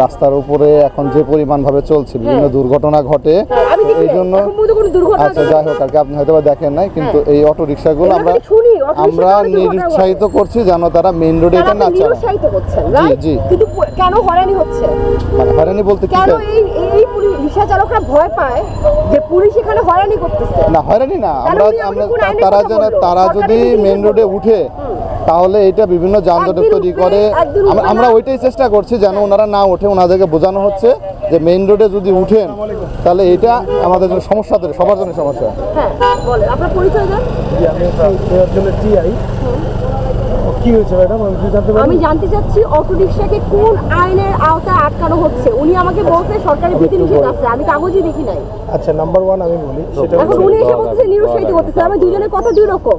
রাস্তার উপরে এখন যে পরিমাণ ভাবে চলছে বিভিন্ন দুর্ঘটনা ঘটে হ্যাঁ, এই জন্য আচ্ছা যাই হোক আর কি আপনি হয়তো বা দেখেন নাই কিন্তু এই অটো রিক্সাগুলো আমরা আমরা নিরুৎসাহিত করছি যেন তারা মেইন রোডে এটা না চালায়। নিরুৎসাহিত জি। কিন্তু কেন হয়রানি হচ্ছে? মানে হয়রানি বলতে কি কেন এই এই রিক্সা চালকরা ভয় পায় যে পুলিশ এখানে হয়রানি করতেছে? না হয়রানি না আমরা তারা যেন তারা যদি মেইন রোডে উঠে তাহলে এটা বিভিন্ন যানজট তৈরি করে। আমরা ওইটাই চেষ্টা করছি যেন ওনারা না ওঠে ওনাদেরকে বোঝানো হচ্ছে যে মেইন রোডে যদি উঠেন তাহলে এটা আমাদের জন্য সমস্যা তৈরি সবার জন্য সমস্যা। হ্যাঁ আপনার পরিচয় কি হয়েছে ম্যাডাম? আমি কি জানতে পারি আমি জানতে চাচ্ছি অটো রিক্সাকে কোন আইনের আওতায় আটকানো হচ্ছে? উনি আমাকে বলছে সরকারি বিধিনিষেধ আছে আমি কাগজই দেখি নাই। আচ্ছা নাম্বার ওয়ান আমি বলি সেটা এখন উনি এসে বলতেছে নিরুৎসাহিত করতেছে। আমি দুজনের কথা দুই রকম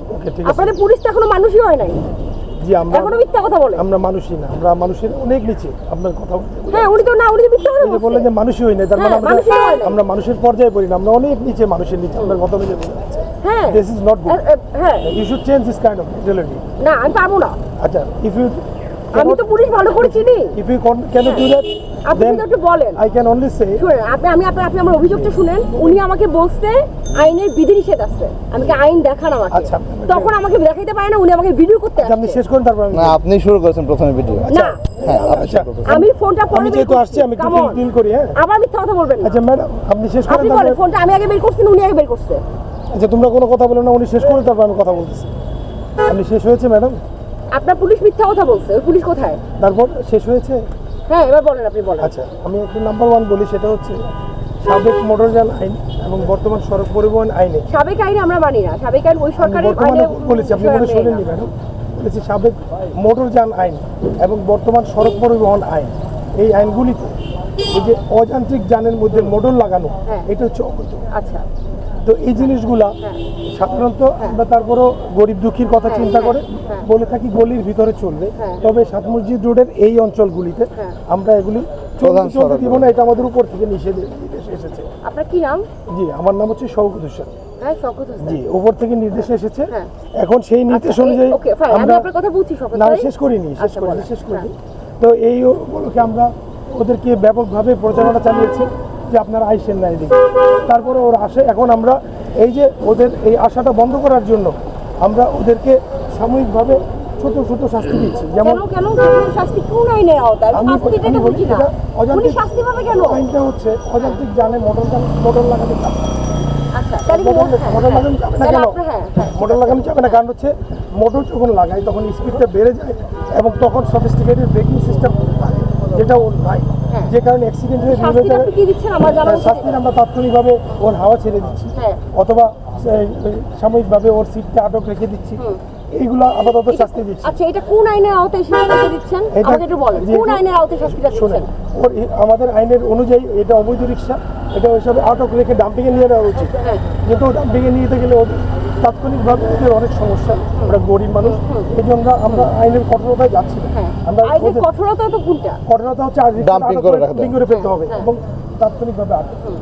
আপনাদের পুলিশ তো এখনও মানুষই হয় নাই। জি আমরা এখনও মিথ্যা কথা বলে। আমরা মানুষই না আমরা মানুষের অনেক নিচে। আপনার কথা হ্যাঁ উনি তো না উনি তো মিথ্যা কথা যে বললেন যে মানুষই হই না তার মানে হ্যাঁ, আমরা মানুষই হয় আমরা মানুষের পর্যায়ে পড়ি না আমরা অনেক নিচে মানুষের নিচে আপনার কথা বলে হ্যাঁ। দিস ইজ নট গুড হ্যাঁ। You should change this kind of mentality না আমি পারব না। আচ্ছা ইফ ইউ আমি তো পুলিশ ভালো করে চিনি। If you can do that আপনি একটু বলেন। আই ক্যান অনলি সে শুনেন আপনি আমি আপনার আপনি আমার অভিযোগটা শুনেন। উনি আমাকে বলছে আইনের বিধিনিষেধ আছে। আমাকে আইন দেখান আমাকে। আচ্ছা। তখন আমাকে দেখাইতে পারে না উনি আমাকে ভিডিও করতে আপনি আসছে। শেষ করুন তারপর আমি না আপনি শুরু করেছেন প্রথমে ভিডিও না। হ্যাঁ আচ্ছা আমি ফোনটা পরে আমি বের যেহেতু আসছি আমি একটু ডিল করি হ্যাঁ। আবার মিথ্যা কথা বলবেন আচ্ছা ম্যাডাম আপনি শেষ করেন আপনি বলেন ফোনটা আমি আগে বের করছি না উনি আগে বের করছে। আচ্ছা তোমরা কোনো কথা বলো না উনি শেষ করে তারপর আমি কথা বলতেছি। আপনি শেষ হয়েছে ম্যাডাম? আপনার পুলিশ মিথ্যা কথা বলছে ওই পুলিশ কোথায়? তারপর শেষ হয়েছে? হ্যাঁ এবার বলেন আপনি বলেন। আচ্ছা আমি একটু নাম্বার ওয়ান বলি সেটা হচ্ছে সাবেক মোটরযান আইন এবং বর্তমান সড়ক পরিবহন আইনে। সাবেক আইন আমরা মানি না সাবেক আইন ওই সরকারের আইনে বলেছি আপনি মনে শোনেননি ম্যাডাম। বলেছি সাবেক মোটরযান আইন এবং বর্তমান সড়ক পরিবহন আইন এই আইনগুলিতে এই যে অযান্ত্রিক যানের মধ্যে মোটর লাগানো হ্যাঁ। এটা হচ্ছে অবৈধ আচ্ছা। তো এই জিনিসগুলা হ্যাঁ। সাধারণত আমরা তারপরও গরিব দুঃখীর কথা হ্যাঁ, চিন্তা হ্যাঁ, করে হ্যাঁ। বলে থাকি গলির ভিতরে চলবে হ্যাঁ। তবে সাত মসজিদ রোডের এই অঞ্চলগুলিতে হ্যাঁ। আমরা এগুলি চলতে দিব না এটা আমাদের উপর থেকে নিষেধ নির্দেশ এসেছে আপনার কি নাম জি আমার নাম হচ্ছে শওকত হোসেন হ্যাঁ শকত হোসেন জি উপর থেকে নির্দেশ এসেছে হ্যাঁ। এখন সেই নির্দেশ অনুযায়ী আমরা কথা বুঝছি না শেষ করিনি শেষ আচ্ছা, করিনি শেষ করিনি হ্যাঁ। তো এই উপলক্ষে আমরা ওদেরকে ব্যাপকভাবে প্রচারণা চালিয়েছি যে আপনারা আইসেন না এদিকে তারপরে ওরা আসে। এখন আমরা এই যে ওদের এই আশাটা বন্ধ করার জন্য আমরা ওদেরকে সাময়িকভাবে ছোট ছোট শাস্তি দিচ্ছি। যেমন কেন কেন শাস্তি কোন আইনের আওতায়? শাস্তিটা এটা বুঝি না উনি শাস্তি পাবে কেন? আইনটা হচ্ছে অযান্ত্রিক জানে মোটর মোটর লাগাতে চাপ আচ্ছা তাহলে মোটর। লাগানো যাবে না কেন। মোটর লাগানো যাবে না কারণ হচ্ছে মোটর যখন লাগাই তখন স্পিডটা বেড়ে যায় এবং তখন সফিস্টিকেটেড ব্রেকিং সিস্টেম যেটা ওর নাই। হ্যাঁ। যে কারণে অ্যাক্সিডেন্ট হয়ে হ্যাঁ, শাস্তির আমরা তাৎক্ষণিকভাবে ওর হাওয়া ছেড়ে দিচ্ছি। হ্যাঁ। অথবা সাময়িকভাবে ওর সিটটা আটক রেখে দিচ্ছি। এইগুলো আপাতত শাস্তি দিচ্ছি। আচ্ছা এটা কোন আইনের আওতায় শাস্তি দিচ্ছেন? এটা- আমাকে একটু বলেন কোন আইনের আওতায় শাস্তিটা দিচ্ছেন? ওর আমাদের আইনের অনুযায়ী এটা অবৈধ রিক্সা এটা ওইসব আটক রেখে ডাম্পিংয়ে নিয়ে নেওয়া উচিত। কিন্তু ডাম্পিংয়ে নিয়ে গেলে তাৎক্ষণিকভাবে অনেক সমস্যা? আমরা গরিব মানুষ এই জন্য আমরা আইনের কঠোরতায় যাচ্ছি না। হ্যাঁ আমরা আইনের কঠোরতা তো কোনটা কঠোরতা হচ্ছে ডাম্পিং করে ফেলতে হবে হ্যাঁ। এবং তাৎক্ষণিকভাবে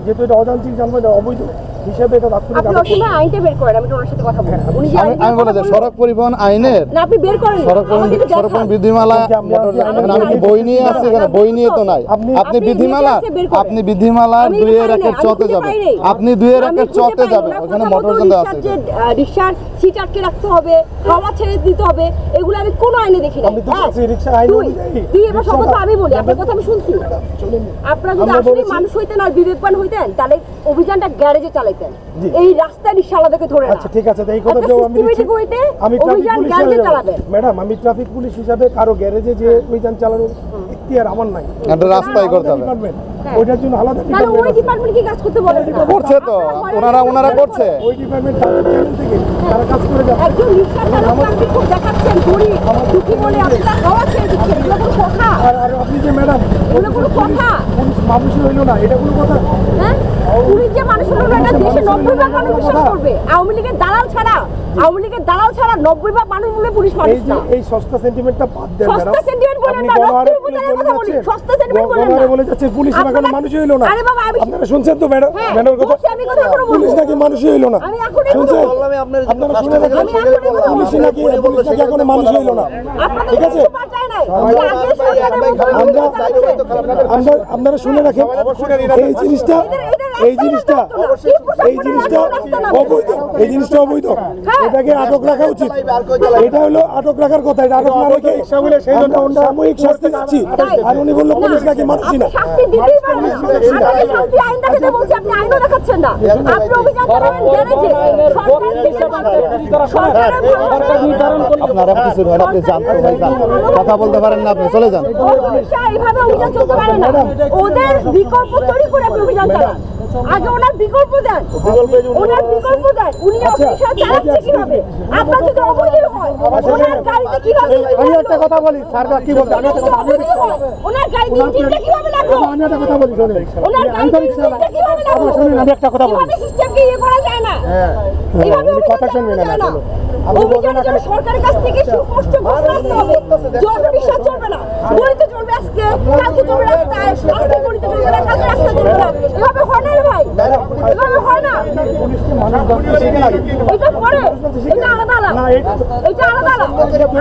যেহেতু এটা অযান্ত্রিক যানবাহন এটা অবৈধ। হিসেবে এটা তাৎক্ষণিক আপনি অসীমা আইনটা বের করেন আমি ওনার সাথে কথা বলব উনি যে আমি আমি বলে দিই বললেন- সড়ক পরিবহন আইনের না আপনি বের করেন সড়ক পরিবহন সড়ক পরিবহন বিধিমালা আমি- কি বই নিয়ে আসছি এখানে বই নিয়ে তো নাই। আপনি- বিধিমালা। আপনি বিধিমালা দুইয়ের খুঁজে একের চতে যাবেন। আপনি দুইয়ের আমি একের চতে যাবেন। ওখানে মোটর আছে। রিকশার যে, রিকশার সিট আটকে রাখতে হবে হাওয়া ছেড়ে দিতে হবে এগুলো আমি কোনো আইনে দেখি না আমি তো বলছি, রিকশা আইন দুই অনুযায়ী দুই এবার শপথ আমি বলি আপনার কথা আমি শুনছি। আপনারা যদি আসলে মানুষ হইতেন আর বিবেকবান হইতেন তাহলে অভিযানটা গ্যারেজে চালাইতেন এই রাস্তায় রিক্সাওয়ালাদেরকে ধরে আচ্ছা ঠিক আছে এই কথা তো আমি। আমি ট্রাফিক পুলিশ ম্যাডাম আমি ট্রাফিক পুলিশ হিসাবে কারও গ্যারেজে যে অভিযান চালানোর ইখতিয়ার আমার নাই। একটা রাস্তায় করতে হবে। ওইটার জন্য আলাদা তাহলে ওই ডিপার্টমেন্ট কি কাজ করতে বলে? করছে তো। ওনারা ওনারা করছে। ওই ডিপার্টমেন্ট তাদের চ্যানেল থেকে তারা কাজ করে যাচ্ছে। একজন চালক আপনি খুব দেখাচ্ছেন গরিব দুঃখী বলে আপনি তার হাওয়া ছেড়ে দিচ্ছেন এগুলো কোনো কথা। আর আর আপনি যে ম্যাডাম এগুলো কোনো কথা। পুলিশ মানুষই হইল না এটা কোনো কথা? হ্যাঁ? পুলিশ যে মানুষ হলো না এটা দেশে নব্বই ভাগ মানুষ বিশ্বাস করবে। আওয়ামী লীগের দালাল ছাড়া। আওয়ামী লীগের দালাল ছাড়া নব্বই ভাগ মানুষ বলে পুলিশ মানুষ না। এই সস্তা সেন্টিমেন্টটা বাদ দেন সস্তা না, রক্তের উপরে বলে কথা বলি, সস্তা গণহারে না। বলে যাচ্ছে পুলিশ এখানে আপনারা- মানুষই হইল না? আরে বাবা, আমি- আপনারা শুনছেন তো ম্যাডাম? হ্যাঁ, ম্যাডাম কথা আমি কথা এখনও বলব। পুলিশ নাকি মানুষই হইল না? আমি এখনও শুনছেন? বলব। আপনারা শুনে রাখেন। আমি পুলিশ নাকি পুলিশ নাকি এখনও মানুষই হইল না? ঠিক আছে? আপনারা শুনে রাখেন। এই জিনিসটা এই জিনিসটা এই জিনিসটা অবৈধ এই জিনিসটা অবৈধ এটাকে আটক রাখা উচিত। এটা হলো আটক রাখার কথা এটা আটক না রেখে আমরা সাময়িক শাস্তি দিচ্ছি। আর উনি বলল পুলিশ নাকি মানছি না আপনি আপনারা কিছু নয় যান কথা বলতে পারেন না আপনি চলে যান। এইভাবে অভিযান চলতে পারে না। ওদের বিকল্প তৈরি করে আপনি অভিযান চালান। আগে ওনার বিকল্প দেন। ওনার বিকল্প দেন। উনি অফিসা চালাচ্ছে কীভাবে? আপনার যদি অবৈধ হয় ওনার গাড়িতে কীভাবে আমি একটা কথা বলি স্যার কি বলতে আমি একটা কথা হয়। ওনার গাড়িতে ইঞ্জিনটা কীভাবে লাগল? আমি একটা কথা বলি শোনেন। ওনার গাড়িতে ইঞ্জিনটা কীভাবে লাগল? শুনুন আমি একটা কথা বলি। কীভাবে সিস্টেমকে ইয়ে করা যায় না? কথা শুনবেন। অভিযানের জন্য সরকারের কাছ থেকে সুস্পষ্ট ঘোষণা আসতে হবে। যে চলবে না। গলিতে চলবে আজকে কালকে চলবে রাস্তায় আজকে গলিতে চলবে না কালকে রাস্তায় চলবে না এভাবে হয় না রে ভাই এভাবে হয় না এটা পরে এটা আলাদা আলাদা। এটা আলাদা আলাদা।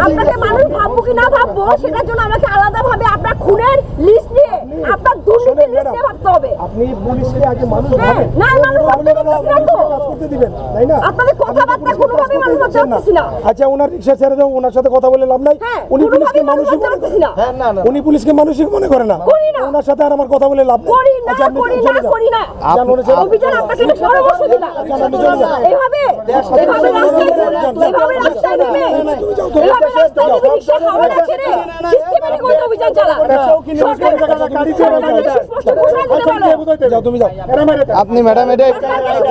আপনাকে মানুষ ভাববো কি না ভাববো সেটার জন্য আমাকে আলাদা ভাবে আপনার খুনের লিস্ট নিয়ে আপনার দুর্নীতির লিস্ট ভাবতে হবে। আপনি পুলিশকে আগে মানুষ হ্যাঁ, ভাবেন। না, মানুষ ভাবতে না তো। কাজ করতে দিবেন তাই না? আপনাদের কথাবার্তা কোনোভাবেই মানুষ ভাবতে পারতেছি না। আচ্ছা ওনার রিক্সা ছেড়ে দাও ওনার সাথে কথা বলে লাভ নাই। হ্যাঁ উনি পুলিশকে মানুষ মানুষই ভাবতে মনে পারতেছি করে না। উনি পুলিশকে মানুষই মনে করে না। করি না। ওনার সাথে আর আমার কথা বলে লাভ নেই। করি না আচ্ছা, আপনি করি না করি না। অভিযান আপনাকে পরামর্শ দিলাম। এভাবে এভাবে রাস্তায় এভাবে রাস্তায় নেমে এভাবে রাস্তায় নেমে রিক্সা খাওয়া না ছেড়ে আপনি ম্যাডাম এটা